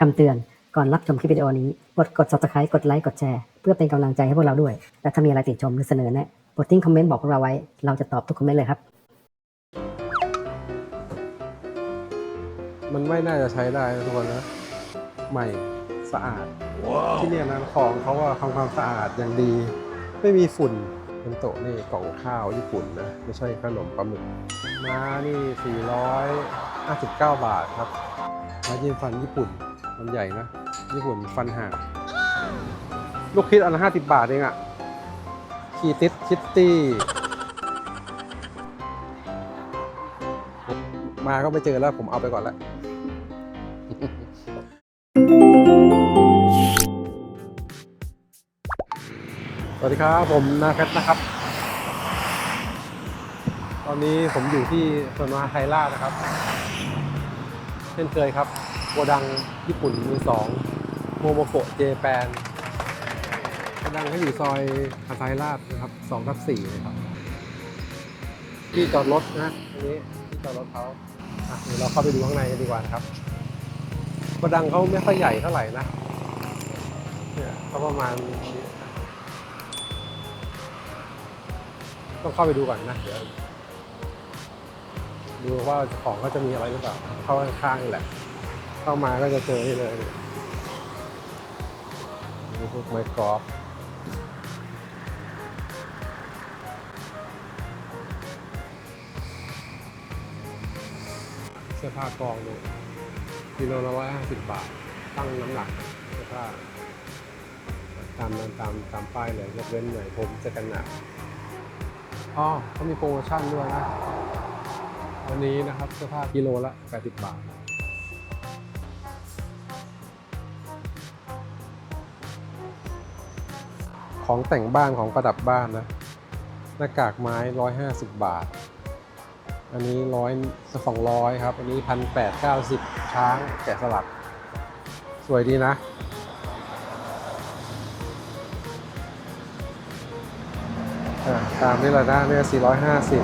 คำเตือน ก่อนรับชมคลิปวิดีโอนี้กดกด subscribe กดไลค์กดแชร์ เพื่อเป็นกำลังใจให้พวกเราด้วย และถ้ามีอะไรติดชมหรือเสนอแนะโปรดทิ้งคอมเมนต์บอกพวกเราไว้ เราจะตอบทุกคอมเมนต์เลยครับ มันไม่น่าจะใช้ได้นะทุกคนนะ ใหม่สะอาด ที่เนี่ยนะของเขาก็ทำความสะอาดอย่างดี ไม่มีฝุ่นเป็นโต๊ะนี่กล่องข้าวญี่ปุ่นนะ ไม่ใช่ขนมปลาหมึกม้านี่ 459 บาทครับม้ายินฟันญี่ปุ่น มันใหญ่นะญี่ปุ่นฟันห่างลูกคิดอันละ50บบาทเองอะคีติสคิตตี้ มาก็ไม่เจอแล้วผมเอาไปก่อนแล้วสวัสดีครับ ผมนาเพชรนะครับ ตอนนี้ผมอยู่ที่สวนมาไทยรานะครับ เช่นเคยครับ โกดังญี่ปุ่นมือสองโมโมโกะเจแปนโกดังเขาอยู่ซอยอาไทยราชนะครับสองทับสี่เลยครับที่จอดรถนะอันนี้ที่จอดรถเขาอะเดี๋ยวเราเข้าไปดูข้างในกันดีกว่านะครับโกดังเขาไม่ค่อยใหญ่เท่าไหร่นะเนี่ยเขาประมาณต้องเข้าไปดูก่อนนะเดี๋ยวดูว่าของเขาจะมีอะไรหรือเปล่าเข้าข้างๆนี่แหละ เข้ามาก็จะเจอนี่เลยนี่พวกไม้กอล์ฟเสื้อผ้ากองเลยกิโลละร้อยห้าสิบบาท ตั้งน้ำหนักเสื้อผ้าตามนั้นตามตามป้ายเลยยกเว้นหน่อยผมจะกันหนักอ๋อเขามีโปรโมชั่นด้วยนะ วันนี้นะครับเสื้อผ้ากิโลละ 80 บาท ของแต่งบ้านของประดับบ้านนะหน้ากากไม้ 150 บาท อันนี้ร้อยสองร้อยครับ อันนี้พันแปดเก้าสิบช้างแกะสลัก สวยดีนะอะตามนี้แหละนะเนี่ยสี่ร้อยห้าสิบ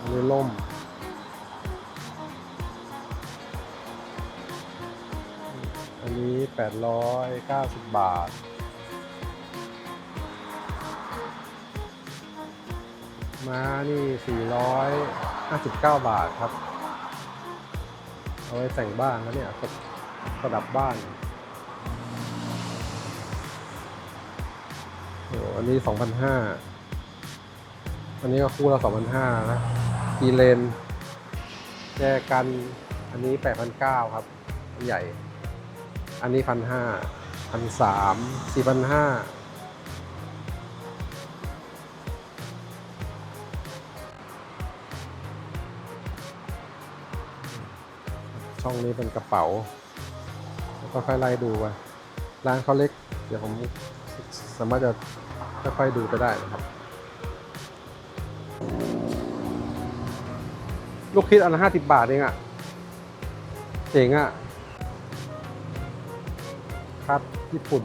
อันนี้ล่ม นนี้แปดร้อยเก้าสิบบาท ม้านี่ 459 บาทครับ เอาไว้แต่งบ้านแล้วเนี่ยประประดับบ้านโอ้อันนี้ 2,500 อันนี้ก็คู่ละ 2,500 นะกีเลนแจกันอันนี้ 8,900 ครับ ใหญ่ อันใหญ่อันนี้1,500 1,300 4,500ช่องนี้เป็นกระเป๋า แล้วก็ค่อยไล่ดูไปร้านเขาเล็ก เดี๋ยวผมสามารถจะค่อยๆดูไปได้นะครับ ลูกคิดอันละห้าสิบบาทเองอะ่ะเจ๋งอะ่ะ ครับ ญี่ปุ่น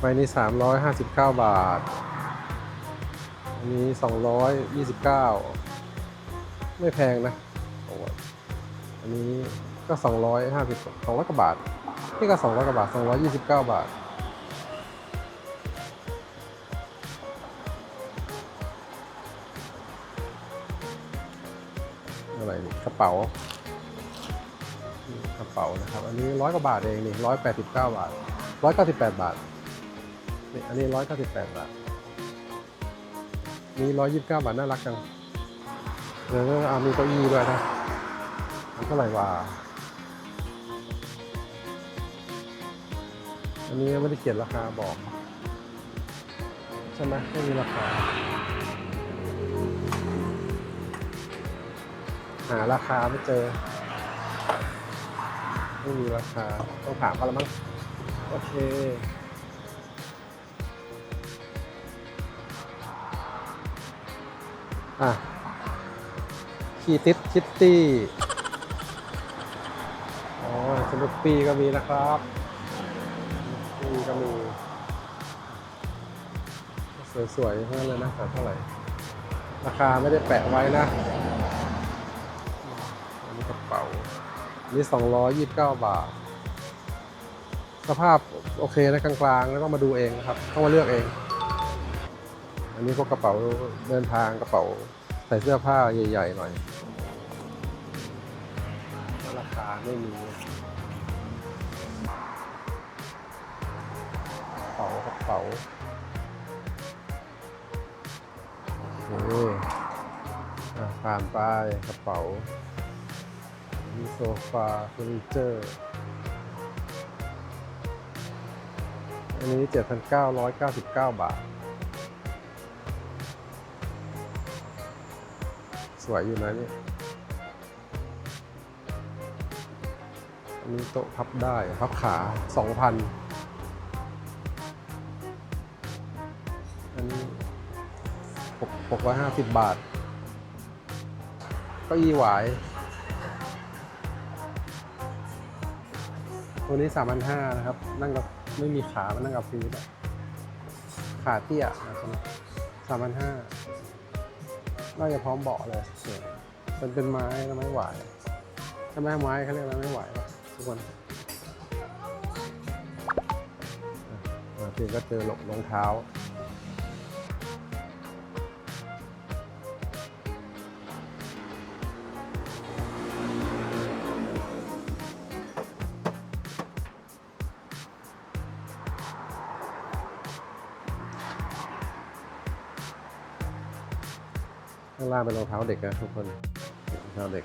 ใบนี้ 359 บาท อันนี้ 229 ไม่แพงนะอันนี้ก็สองร้อยห้าสิบสองร้อยกว่าบาท นี่ก็สองร้อยกว่าบาทสองร้อยยี่สิบเก้าบาท อะไรนี่กระเป๋ากระเป๋านะครับ อันนี้ร้อยกว่าบาทเองนี่ร้อยแปดสิบเก้าบาทร้อยเก้าสิบแปดบาทนี่อันนี้ร้อยเก้าสิบแปดบาทนี่ร้อยยี่สิบเก้าบาทน่ารักจัง เดี๋ยวมีเก้าอี้ด้วยนะมันเท่าไหร่วะอันนี้ไม่ได้เขียนราคาบอก ใช่ไหมไม่มีราคา หาราคาไม่เจอ ไม่มีราคา ต้องถามเขาแล้วมั้ง โอเคอะ คีติสคิตตี้อ๋อสนุปปี้ก็มีนะครับสนุปปี้ก็มี สวยๆทั้งนั้นเลยนะแต่เท่าไหร่ ราคาไม่ได้แปะไว้นะอันนี้กระเป๋าอันนี้229 บาท สภาพโอเคนะกลางๆ แล้วก็มาดูเองนะครับ ต้องมาเลือกเอง อันนี้พวกกระเป๋าเดินทางกระเป๋า ส่เสื้อผ้าใหญ่ๆหน่อย ราคาไม่มีกระเป๋ากระเป๋าโอเคอะผ่านไปกระเป๋า มีโซฟาเฟอร์นิเจอร์ อันนี้ 7,999 บาท สวยอยู่นะเนี่ยอันนี้โต๊ะพับได้พับขา2,000อันนี้6 650บาทเก็อีหวายตัวนี้3,500นะครับ นั่งกับไม่มีขา มันนั่งกับพื้นขาเตี้ยสามพันห้า น่าจะพร้อมเบาะเลยสวยมันเป็นไม้ก็ไม่ไหวใช่ไหมไม้เขาเรียกอะไรไม่ไหวหรอกทุกคนอะมาถึงก็เจอรองเท้า ข้างล่างเป็นรองเท้าเด็กนะทุกคนรองเท้าเด็ก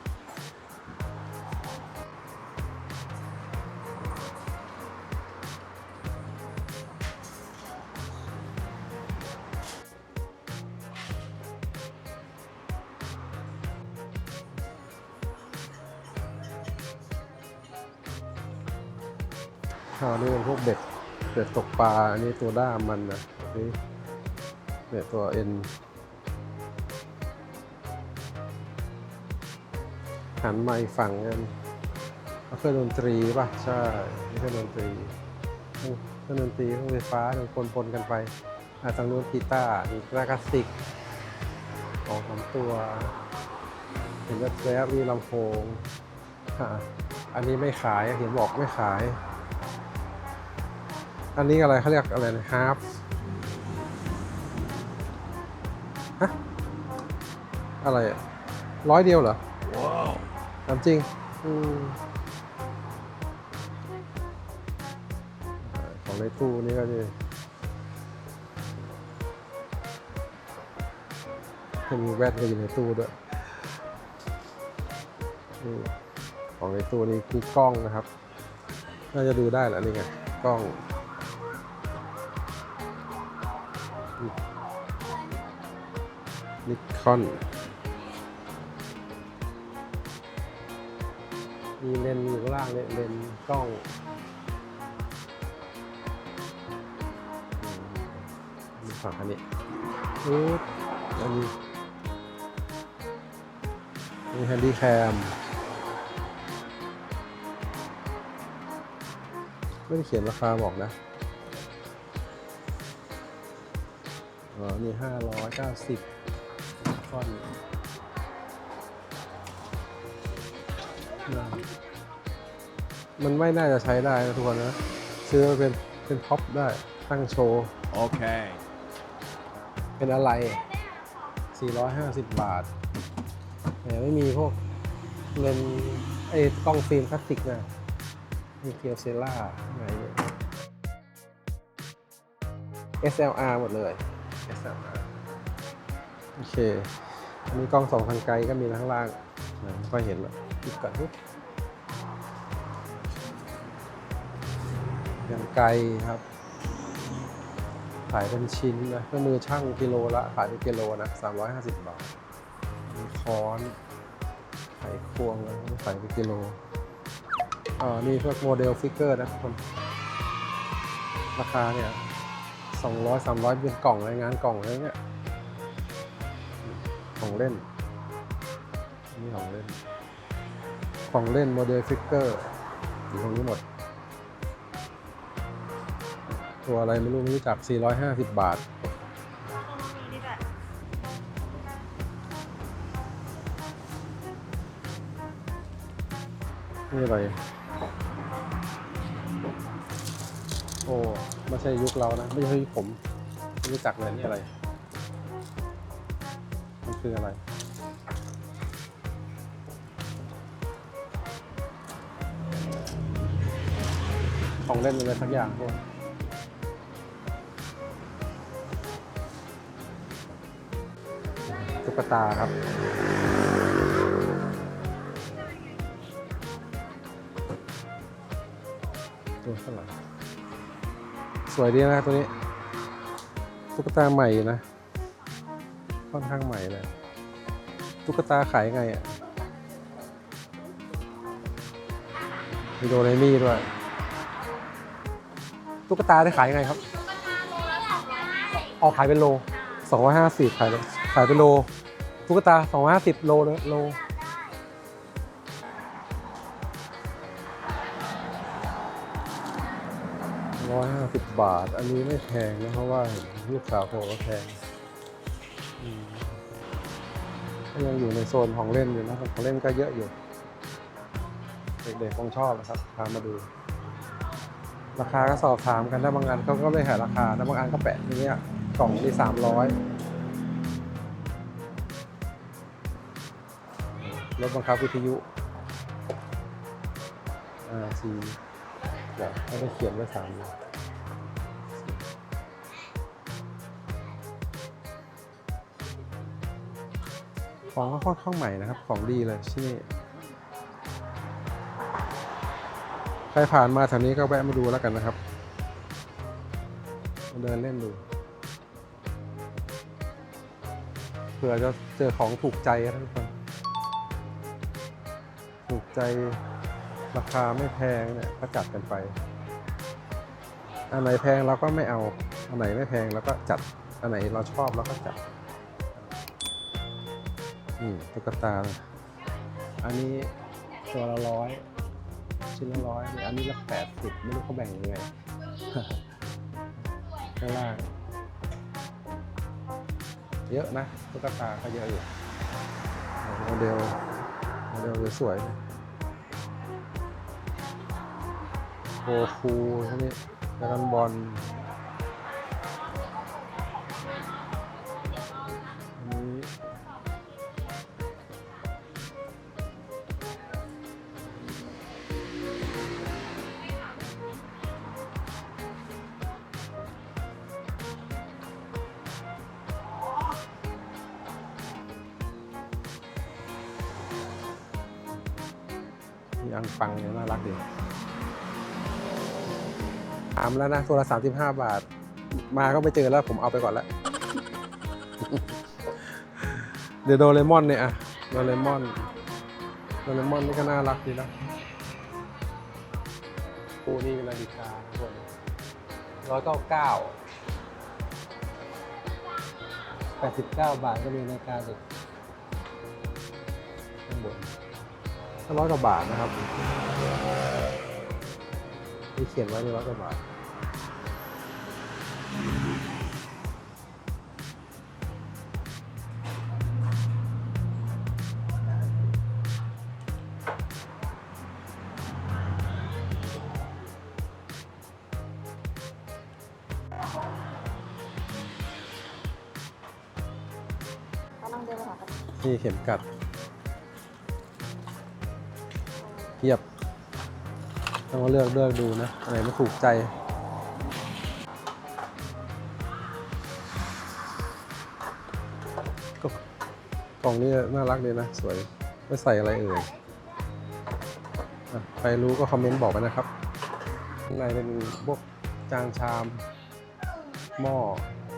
ข้าวนี่เป็นพวกเบ็ดเบ็ดตกปลา อันนี้ตัวด้ามมันนะนี่เนี่ยตัวเอ็น หันมาอีกฝั่งกันเอาเครื่องดนตรีป่ะ ใช่เครื่องดนตรีเครื่องดนตรีเครื่องไฟฟ้าเดี๋ยวปนๆกันไปอะทางนู้นกีตาร์มีกระคลาสสิกสองสามตัว เห็นแวบๆมีลำโพงอันนี้ไม่ขายเห็นบอกไม่ขาย อันนี้อะไรเขาเรียกอะไรนะฮาร์ฟฮะอะไรอะร้อยเดียวเหรอ ถามจริงอืมของในตู้นี่ก็จะจะมีแว่นก็อยู่ในตู้ด้วยนี่ของในตู้นี่คือกล้องนะครับ น่าจะดูได้แหละนี่ไงกล้องนิคอน ลนส์อยู่ข้างล่างเนี่ยเลนส์กล้องอืมมีฝั่งอันนี้ปึ๊บอันนี้มีแฮนดี้แคมไม่ได้เขียนราคาบอกนะอ๋อนี่ห้าร้อยเก้าสิบฟอน มันไม่น่าจะใช้ได้นะทุกคนนะ ซื้อมาเป็นเป็นท็อปได้ตั้งโชว์ Okay. เป็นอะไร 450 บาทแต่ไม่มีพวกเลนส์ไอ้กล้องฟิล์มพลาสติกนะมีเคียวเซล่าไงเนี่ย SLR หมดเลย SLR โอเค อันนี้กล้องสองทางไกลก็มีข้างล่างนะไม่ค่อยเห็นหรอกปิดก่อนปุ๊บ ยังไกลครับ ขายเป็นชิ้นนะเครื่องมือช่างกิโลละขายเป็นกิโลนะ350 บาทมีค้อนไขควงแล้วขายเป็นกิโลอ่านี่พวกโมเดลฟิกเกอร์นะทุกคนราคาเนี่ยสองร้อยสามร้อยเป็นกล่องอะไรงานกล่องอะไรเงี้ยของเล่นนี่ของเล่น ของเล่นโมเดลฟิกเกอร์อยู่ตรงนี้หมด ตัวอะไรไม่รู้ไม่รู้จัก 450 บาท นี่อะไร โอ้ ไม่ใช่ยุคเรานะ ไม่ใช่ยุคผม ไม่รู้จักเลยนี่อะไร มันคืออะไรของเล่นอะไรสักอย่างพวก กตาครับ ตัวเท่าไหร่สวยดีนะตัวนี้ ตุ๊กตาใหม่นะ ค่อนข้างใหม่เลย ตุ๊กตาขายไงอะมีโดเรมี่ด้วย ตุ๊กตาได้ขายไงครับ ออกขายเป็นโลสองร้อยห้าสิบขายเป็นขายเป็นโล ตุ๊กตาสองห้าสิบโลเลยโลร้อยห้าสิบบาท อันนี้ไม่แพงนะเพราะว่าเห็นลูกสาวบอกว่แพงก็ยังอยู่ในโซนของเล่นอยู่นะของเล่นก็เยอะอยู่ เด็กๆคงชอบนะครับพามาดู ราคาก็สอบถามกันถ้าบางอันเขาก็ไม่หาราคาถ้าบางอันก็แปะอย่างเงี้กล่องที่สามร้อย รถบังคับวิทยุอาซีเดี๋ยวไม่ได้เขียนไว้สามของก็ค่อนข้างใหม่นะครับ ของดีเลยที่นี่ ใครผ่านมาแถวนี้ก็แวะมาดูแล้วกันนะครับมาเดินเล่นดูเผื่อจะเจอของถูกใจนะทุกคน ใจราคาไม่แพงเนี่ยก็จัดกันไป อันไหนแพงเราก็ไม่เอา อันไหนไม่แพงเราก็จัด อันไหนเราชอบเราก็จัดนี่ตุ๊กตา อันนี้ตัวละร้อยชิ้นละร้อยเนี่ยอันนี้ละแปดสิบไม่รู้เขาแบ่งยังไงข้างล่าง เยอะนะตุ๊กตาก็เยอะอยู่โมเดลโมเดลสวยๆ เลยโคฟูพวกนี้ดรากันบอลนี่อังปังเนี่ยน่ารักดีามแล้วนะ ตัวละสามสิบห้าบาท มาก็ไม่เจอแล้วผมเอาไปก่อนแล้วเดี๋ยวโดเรมอนเนี่ยอะโดเรมอนโดเรมอนนี่ก็น่ารักดีนะปูนี่เป็นนาฬิกาทุกคนร้อยเก้าเก้าแปดสิบเก้าบาทก็มีนาฬิกาเด็กข้างบนร้อยกว่าบาทนะครับ มีเขียนไว้ในร้อยกว่าบาท นี่เข็มกัดเทียบ ต้องเลือกเลือกดูนะ อะไรไม่ถูกใจ ล่องนี้น่ารักดีนะ สวยไม่ใส่อะไรเอ่ยใครรู้ก็คอมเมนต์บอกไปนะครับข้างในเป็นพวกจานชาม หม้อ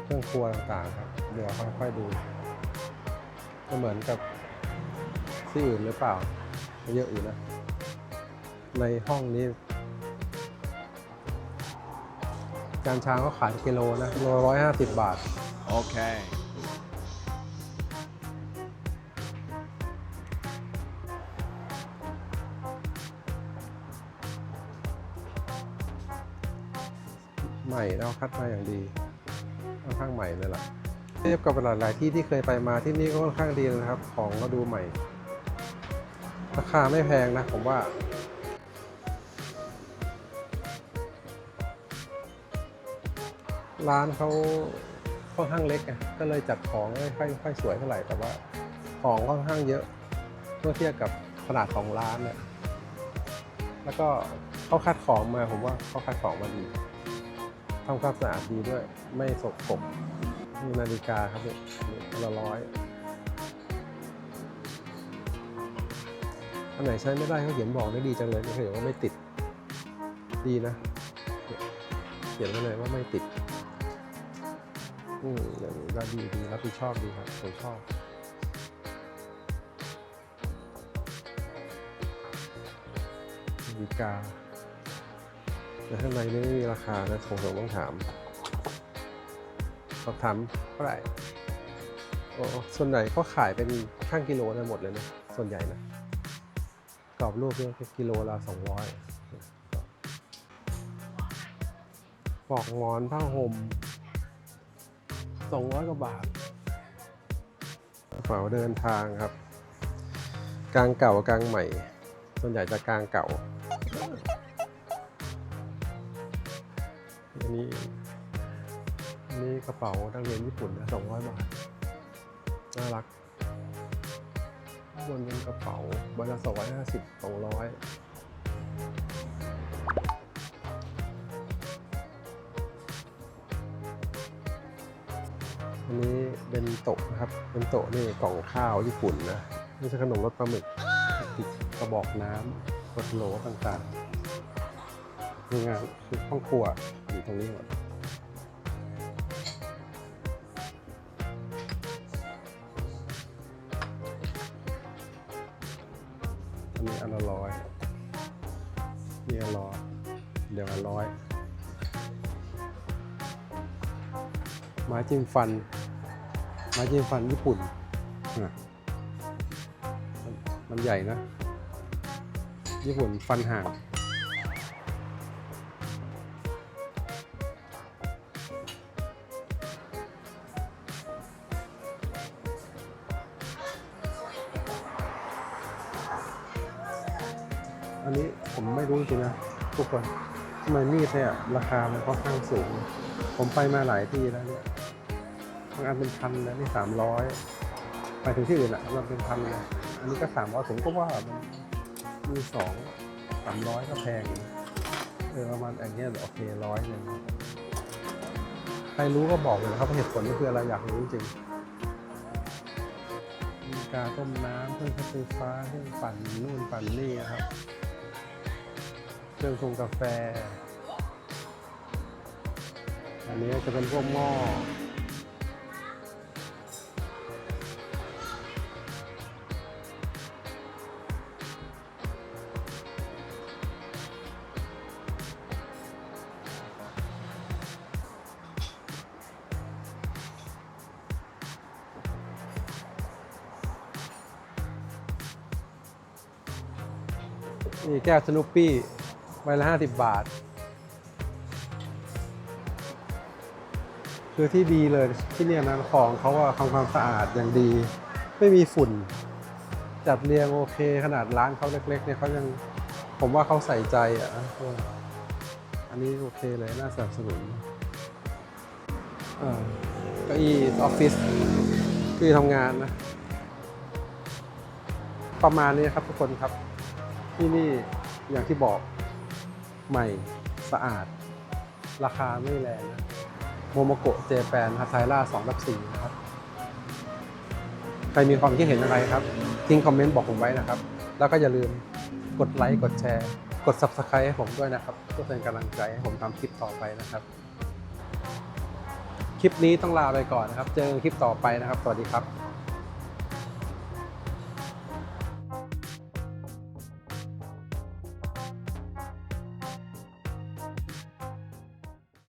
เครื่องครัวต่างๆครับ เดี๋ยวค่อยๆดู ก็เหมือนกับที่อื่นหรือเปล่า เยอะอยู่นะ ในห้องนี้ จานชามเขาขายกิโลนะโลร้อยห้าสิบบาท Okay. ใหม่ แล้วคัดมาอย่างดีค่อนข้างใหม่เลยล่ะ เทียบกับหลายๆที่ที่เคยไปมาที่นี่ก็ค่อนข้างดีนะครับ ของก็ดูใหม่ ราคาไม่แพงนะผมว่าร้านเขาค่อนข้างเล็กไงก็เลยจัดของไม่ค่อยค่อยสวยเท่าไหร่แต่ว่าของค่อนข้างเยอะเมื่อเทียบกับขนาดของร้านเนี่ยแล้วก็เขาคัดของมาผมว่าเขาคัดของมาดี ทำความสะอาดดีด้วย ไม่สกปรกมีนาฬิกาครับเนี่ยละร้อยอันไหนใช้ไม่ได้เขาเขียนบอกได้ดีจังเลยเขาเขียนว่าไม่ติด ดีนะเนี่ยเขียนไว้เลยว่าไม่ติดอืมอย่างนี้ก็ดีดีรับผิดชอบดีครับผมชอบนาฬิกา แต่ข้างในนี่ไม่มีราคานะคงต้องถามสอบถามเท่าไหร่ส่วนใหญ่ก็ขายเป็นช่างกิโลนะหมดเลยนะ ส่วนใหญ่นะกรอบรูปเนี่ยกิโลละสองร้อยปอกหมอนผ้าห่มสองร้อยกว่าบาทกระเป๋าเดินทางครับ กลางเก่ากลางใหม่ ส่วนใหญ่จะกลางเก่า กระเป๋านักเรียนญี่ปุ่นนะสองร้อยบาท น่ารักบนเป็นกระเป๋าใบละสองร้อยห้าสิบสองร้อยอันนี้เป็นโตะนะครับเป็นโตะนี่กล่องข้าวญี่ปุ่นนะนี่ใช่ขนมรสปลาหมึกติดกระบอกน้ำกดโหลต่างๆนี่งานคือห้องครัวอยู่ตรงนี้หมด ไม้จิ้มฟัน ไม้จิ้มฟันญี่ปุ่นน่ะมันใหญ่นะ ญี่ปุ่นฟันห่างอันนี้ผมไม่รู้จริงนะทุกคนทำไมมีดเนี่ยราคามันค่อนข้างสูง ผมไปมาหลายที่แล้วเนี่ยางอันเป็นพันนะนี่สามร้อยไปถึงที่อื่นอะมันเป็นพันนะอันนี้ก็สามร้อยผมก็ว่ามันมีสองสามร้อยก็แพงอยู่เออประมาณอย่างเงี้ยโอเคร้อยหนึ่งใครรู้ก็บอกเลยนะครับเหตุผลนี่คืออะไรอยากรู้จริงมีกาต้มน้ำเครื่องใช้ไฟฟ้าเครื่องปั่นนู่นปั่นนี่นะครับเครื่องชงกาแฟ อันนี้จะเป็นพวกหม้อ นี่แก้วสนุปปี้ใบละห้าสิบบาท คือที่ดีเลยที่เนี่ยนะของเขาว่าทำความสะอาดอย่างดี ไม่มีฝุ่น จัดเรียงโอเค ขนาดร้านเขาเล็ก ๆ เนี่ยเขายังผมว่าเขาใส่ใจอะอันนี้โอเคเลย น่าสนับสนุนเออเก้าอี้ออฟฟิศเก้าอี้ทำงานนะ ประมาณนี้ครับทุกคนครับ ที่นี่อย่างที่บอกใหม่สะอาด ราคาไม่แรงนะโมโมโกะเจแปนฮาไทล่า2ทับ4นะครับ ใครมีความคิดเห็นอะไรครับ ทิ้งคอมเมนต์บอกผมไว้นะครับ แล้วก็อย่าลืมกดไลค์ กดแชร์ กด Subscribe ให้ผมด้วยนะครับเพื่อเป็นกำลังใจให้ผมทำคลิปต่อไปนะครับ คลิปนี้ต้องลาไปก่อนนะครับ เจอกันคลิปต่อไปนะครับ สวัสดีครับ